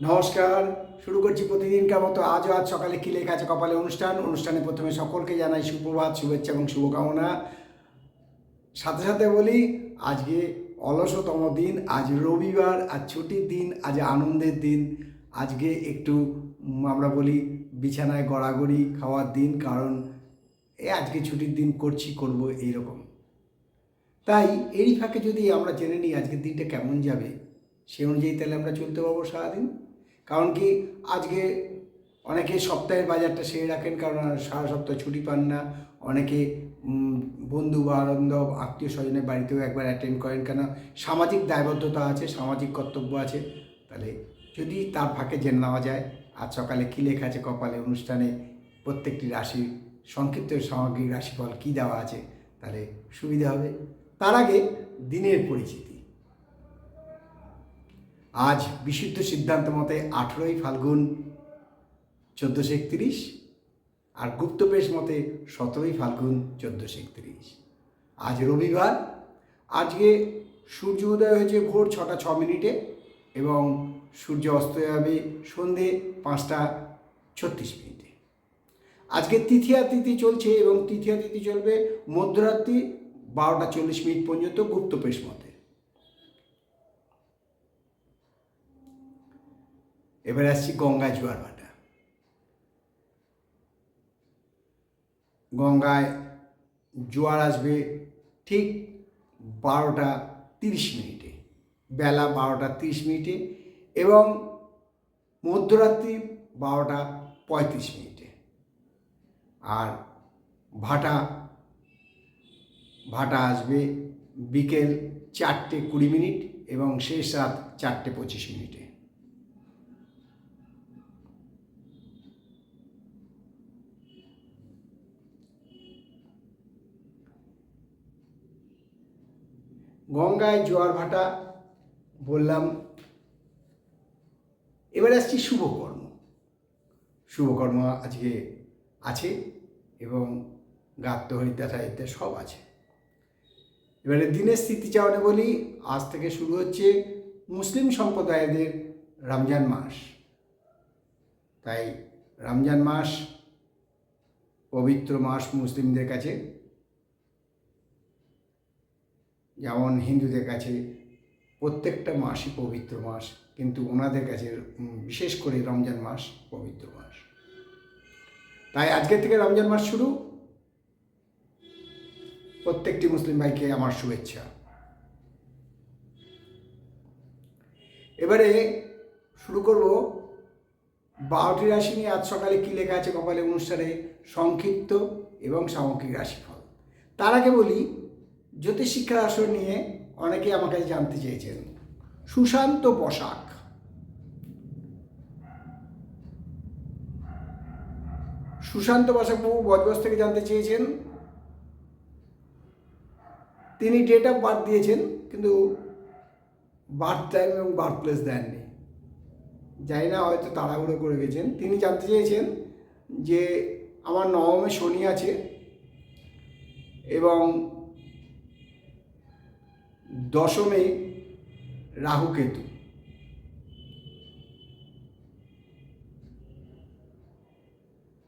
নমস্কার, শুরু করছি প্রতিদিনকার মতো আজও আজ সকালে কি লেখা আছে কপালে অনুষ্ঠান। অনুষ্ঠানে প্রথমে সকলকে জানাই সুপ্রভাত, শুভেচ্ছা এবং শুভকামনা। সাথে সাথে বলি, আজকে অলসতম দিন, আজ রবিবার, আজ ছুটির দিন, আজ আনন্দের দিন। আজকে একটু আমরা বলি বিছানায় গড়াগড়ি খাওয়ার দিন, কারণ এ আজকে ছুটির দিন করছি, করব এইরকম। তাই এরই ফাঁকে যদি আমরা জেনে নিই আজকের দিনটা কেমন যাবে, সে অনুযায়ী তাহলে আমরা চলতে পারব সারাদিন। কারণ কি আজকে অনেকে সপ্তাহের বাজারটা সেরে রাখেন, কারণ সারা সপ্তাহ ছুটি পান না। অনেকে বন্ধু বান্ধব আত্মীয় স্বজনের বাড়িতেও একবার অ্যাটেন্ড করেন কেন সামাজিক দায়বদ্ধতা আছে, সামাজিক কর্তব্য আছে। তাহলে যদি তার ফাঁকে জেনে নেওয়া যায়, আজ সকালে কী লেখা আছে কপালে, অনুষ্ঠানে প্রত্যেকটি রাশির সংক্ষিপ্ত সামগ্রিক রাশিফল কী দেওয়া আছে, তাহলে সুবিধা হবে। তার আগে দিনের পরিচিতি। আজ বিশুদ্ধ সিদ্ধান্ত মতে আঠেরোই ফাল্গুন চোদ্দোশো একত্রিশ আর গুপ্তপেশ মতে সতেরোই ফাল্গুন চোদ্দোশো একত্রিশ। আজ রবিবার। আজকে সূর্য উদয় হয়েছে ভোর ছটা ছ মিনিটে এবং সূর্য অস্ত যাবে সন্ধে পাঁচটা ছত্রিশ মিনিটে। আজকে তৃতীয়া তিথি চলছে এবং তৃতীয়া তিথি চলবে মধ্যরাত্রি বারোটা চল্লিশ মিনিট পর্যন্ত গুপ্তপেশ মতে। এবার আসছি গঙ্গা জোয়ার ভাটা। গঙ্গায় জোয়ার আসবে ঠিক বারোটা তিরিশ মিনিটে, বেলা বারোটা তিরিশ মিনিটে এবং মধ্যরাত্রি বারোটা পঁয়ত্রিশ মিনিটে। আর ভাটা ভাটা আসবে বিকেল চারটে কুড়ি মিনিট এবং শেষ রাত চারটে পঁচিশ মিনিটে। গঙ্গায় জোয়ার ভাটা বললাম। এবার আসছি শুভকর্ম। শুভকর্ম আজকে আছে এবং গাত্র হরিদ্যাটা ইত্যাদি সব আছে। এবারে দিনের স্মৃতিচারণে বলি, আজ থেকে শুরু হচ্ছে মুসলিম সম্প্রদায়দের রমজান মাস। তাই রমজান মাস পবিত্র মাস মুসলিমদের কাছে। যেমন হিন্দুদের কাছে প্রত্যেকটা মাসই পবিত্র মাস, কিন্তু ওনাদের কাছে বিশেষ করে রমজান মাস পবিত্র মাস। তাই আজকের থেকে রমজান মাস শুরু। প্রত্যেকটি মুসলিম ভাইকে আমার শুভেচ্ছা। এবারে শুরু করব। বারোটি রাশি নিয়ে আজ সকালে কী লেখা আছে কপালে অনুষ্ঠানে সংক্ষিপ্ত এবং সামগ্রিক রাশিফল। তার আগে বলি জ্যোতিষ শিক্ষার আসর নিয়ে অনেকে আমার কাছে জানতে চেয়েছেন। সুশান্ত বসাক। সুশান্ত বসাক বাবু বজবজ থেকে জানতে চেয়েছেন। তিনি ডেট অফ বার্থ দিয়েছেন, কিন্তু বার্থ টাইম এবং বার্থ প্লেস দেননি। জানি না, হয়তো তাড়াহুড়ো করে গেছেন। তিনি জানতে চেয়েছেন যে, আমার নবমে শনি আছে এবং দশমে রাহু কেতু।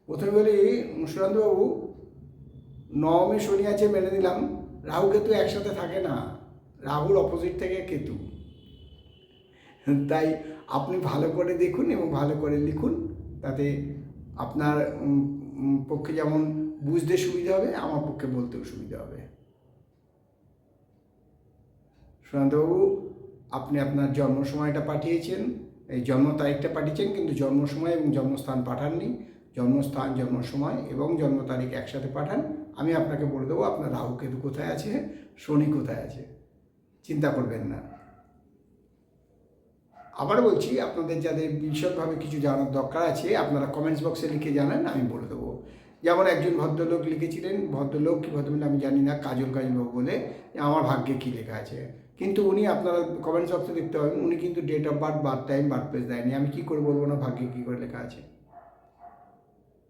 প্রথমে বলি সুরান্তবাবু নবমে শনি আছে মেনে নিলাম, রাহু কেতু একসাথে থাকে না, রাহুর অপোজিট থেকে কেতু। তাই আপনি ভালো করে দেখুন এবং ভালো করে লিখুন, তাতে আপনার পক্ষে যেমন বুঝতে সুবিধা হবে, আমার পক্ষে বলতেও সুবিধা হবে। সুশান্তবাবু আপনি আপনার জন্ম সময়টা পাঠিয়েছেন। এই জন্ম তারিখটা পাঠিয়েছেন কিন্তু জন্ম সময় এবং জন্মস্থান পাঠাননি। জন্মস্থান জন্ম সময় এবং জন্ম তারিখ একসাথে পাঠান। আমি আপনাকে বলে দেবো, আপনার রাহু কেতু কোথায় আছে, শনি কোথায় আছে। চিন্তা করবেন না। আবার বলছি, আপনাদের যাদের বিশদভাবে কিছু জানার দরকার আছে, আপনারা কমেন্টস বক্সে লিখে জানান, আমি বলে দেবো। যেমন একজন ভদ্রলোক লিখেছিলেন, ভদ্রলোক কি ভদ্রলোক আমি জানি না, কাজল কাজলবাবু বলে, আমার ভাগ্যে কী লেখা আছে। কিন্তু উনি আপনারা কমেন্টস বক্সে দেখতে পাবেন, উনি কিন্তু date of birth birth time birth place দেয়নি। আমি কী করে বলব না, ভাগ্যে কী করে লেখা আছে?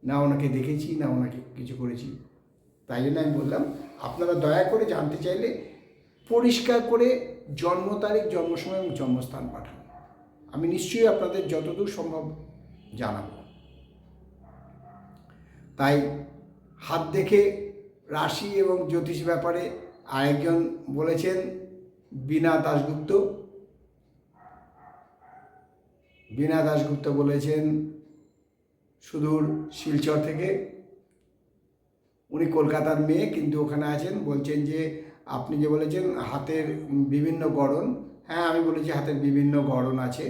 না ওনাকে দেখেছি, না ওনাকে কিছু করেছি। তাই জন্য আমি বললাম, আপনারা দয়া করে জানতে চাইলে পরিষ্কার করে জন্ম তারিখ, জন্ম সময় এবং জন্মস্থান পাঠান। আমি নিশ্চয়ই আপনাদের যতদূর সম্ভব জানাব। তাই হাত দেখে রাশি এবং জ্যোতিষ ব্যাপারে আরেকজন বলেছেন বীণা দাশগুপ্ত। বীণা দাশগুপ্ত বলেছেন সুদূর শিলচর থেকে। উনি কলকাতার মেয়ে, কিন্তু ওখানে আছেন। বলছেন যে, আপনি যে বলেছেন হাতের বিভিন্ন গড়ন হ্যাঁ আমি বলেছি হাতের বিভিন্ন গড়ন আছে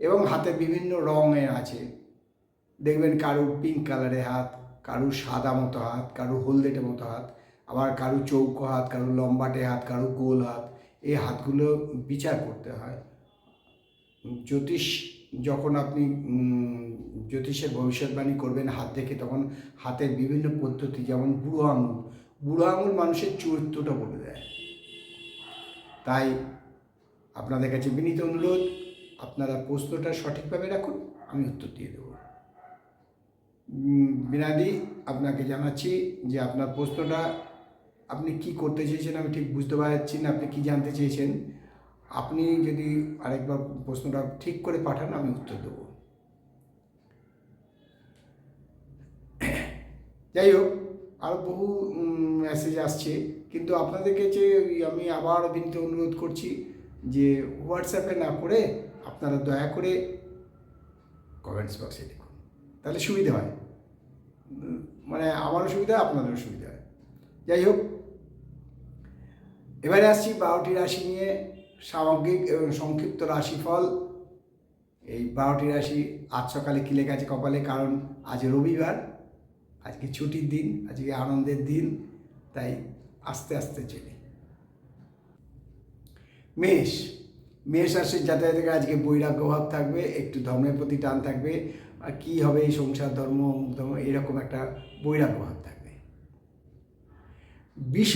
এবং হাতের বিভিন্ন রঙের আছে। দেখবেন কারুর পিঙ্ক কালারের হাত কারুর সাদা মতো হাত কারুর হলদেটে মতো হাত, আবার কারুর চৌকো হাত কারুর লম্বাটে হাত কারুর গোল হাত। এই হাতগুলো বিচার করতে হয়। জ্যোতিষ যখন আপনি জ্যোতিষের ভবিষ্যৎবাণী করবেন হাত দেখে, তখন হাতের বিভিন্ন পদ্ধতি, যেমন বুড়ো আঙুল বুড়ো আঙুল মানুষের চরিত্রটা বলে দেয়। তাই আপনাদের কাছে বিনীত অনুরোধ, আপনারা প্রশ্নটা সঠিকভাবে রাখুন, আমি উত্তর দিয়ে দেবো। বিনাদি, আপনাকে জানাচ্ছি যে আপনার প্রশ্নটা আপনি কি করতে চেয়েছেন আমি ঠিক বুঝতে পারছি না, আপনি কি জানতে চেয়েছেন? আপনি যদি আরেকবার প্রশ্নটা ঠিক করে পাঠান, আমি উত্তর দেবো। যাই হোক আরও বহু মেসেজ আসছে, কিন্তু আপনাদেরকে যে আমি আবার বিনীত অনুরোধ করছি যে হোয়াটসঅ্যাপে না করে আপনারা দয়া করে কমেন্টস বক্সে লিখুন। তাহলে সুবিধা হয়। মানে আমারও সুবিধা, আপনাদেরও সুবিধা হয়। যাই হোক এবারে আসছি বারোটি রাশি নিয়ে সামগ্রিক এবং সংক্ষিপ্ত রাশিফল। এই বারোটি রাশি আজ সকালে কী লেখা আছে কপালে? কারণ আজ রবিবার, আজকে ছুটির দিন, আজকে আনন্দের দিন, তাই আস্তে আস্তে চলি। মেষ মেষ রাশির যাতায়াতের আজকে বৈরাগ্য ভাব থাকবে, একটু ধর্মের প্রতি টান থাকবে। আর কী হবে এই সংসার ধর্ম ধর্ম, এরকম একটা বৈরাগ্য ভাব। থাকবে বিষ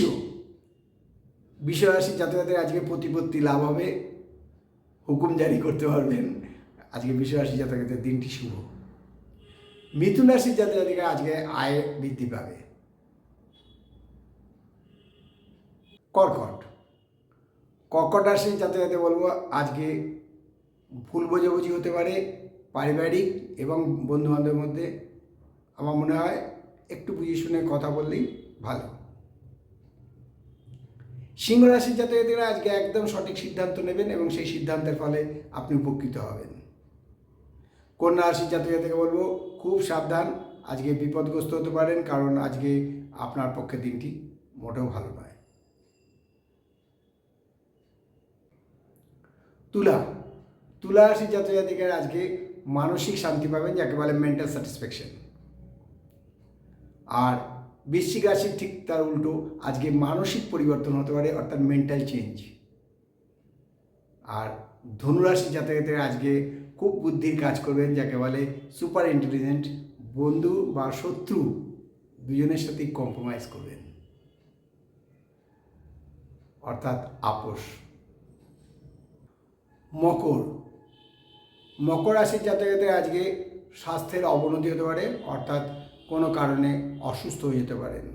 বিষ রাশির যাতায়াতের আজকে প্রতিপত্তি লাভ হবে, হুকুম জারি করতে পারবেন। আজকে বিষ রাশি যাতায়াতের দিনটি শুভ মিথুন রাশির যাতায়াতিকা আজকে আয় বৃদ্ধি পাবে। কর্কট কর্কট রাশির যাতায়াতে বলব, আজকে ভুল বোঝাবুঝি হতে পারে পারিবারিক এবং বন্ধুবান্ধবের মধ্যে। আমার মনে হয় একটু বুঝে শুনে কথা বললেই ভালো। সিংহ রাশির জাতকেরা আজকে একদম সঠিক সিদ্ধান্ত নেবেন এবং সেই সিদ্ধান্তের ফলে আপনি উপকৃত হবেন। কন্যা রাশির জাতক বলব, খুব সাবধান। আজকে বিপদগ্রস্ত হতে পারেন, কারণ আজকে আপনার পক্ষে দিনটি মোটেও ভালো নয়। তুলা তুলা রাশির জাতক জাতিকার আজকে মানসিক শান্তি পাবেন, যাকে বলে মেন্টাল স্যাটিসফ্যাকশন আর বৃশ্চিক রাশির ঠিক তার উল্টো, আজকে মানসিক পরিবর্তন হতে পারে, অর্থাৎ মেন্টাল চেঞ্জ আর ধনুরাশি জাতকের আজকে খুব বুদ্ধির কাজ করবেন, যাকে বলে সুপার ইন্টেলিজেন্ট বন্ধু বা শত্রু, দুজনের সাথেই কম্প্রোমাইজ করবেন। অর্থাৎ আপোষ। মকর। মকর রাশির জাতকের আজকে স্বাস্থ্যের অবনতি হতে পারে, অর্থাৎ কোনো কারণে অসুস্থ হয়ে যেতে পারেন।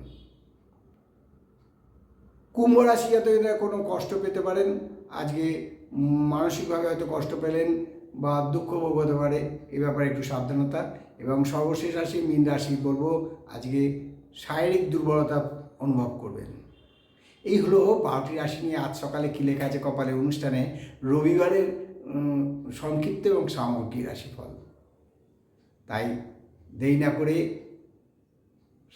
কুম্ভ রাশি জাতকেরা কোনো কষ্ট পেতে পারেন। আজকে মানসিকভাবে হয়তো কষ্ট পেলেন বা দুঃখ ভোগ হতে পারে, এ ব্যাপারে একটু সাবধানতা এবং সর্বশেষ রাশি, মীন রাশি বলব, আজকে শারীরিক দুর্বলতা অনুভব করবেন। এই হলো বারোটি রাশি নিয়ে আজ সকালে কী লেখা আছে কপালে অনুষ্ঠানে? রবিবারের সংক্ষিপ্ত এবং সামগ্রিক রাশিফল। তাই দেরি না করে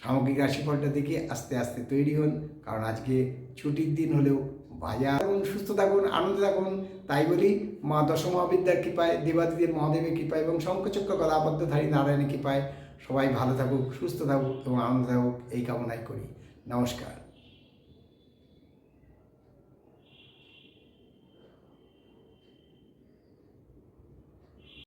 সামগ্রিক রাশিফলটা দেখে আস্তে আস্তে তৈরি হন, কারণ আজকে ছুটির দিন হলেও বাজার এবং সুস্থ থাকুন, আনন্দে থাকুন। তাই বলি, মা দশমহাবিদ্যার কৃপায়, দেবাদিদেব মহাদেবের কৃপায় এবং শঙ্কচক্র গদাবদ্ধধারী নারায়ণের কৃপায় সবাই ভালো থাকুক, সুস্থ থাকুক এবং আনন্দ থাকুক, এই কামনাই করি। নমস্কার।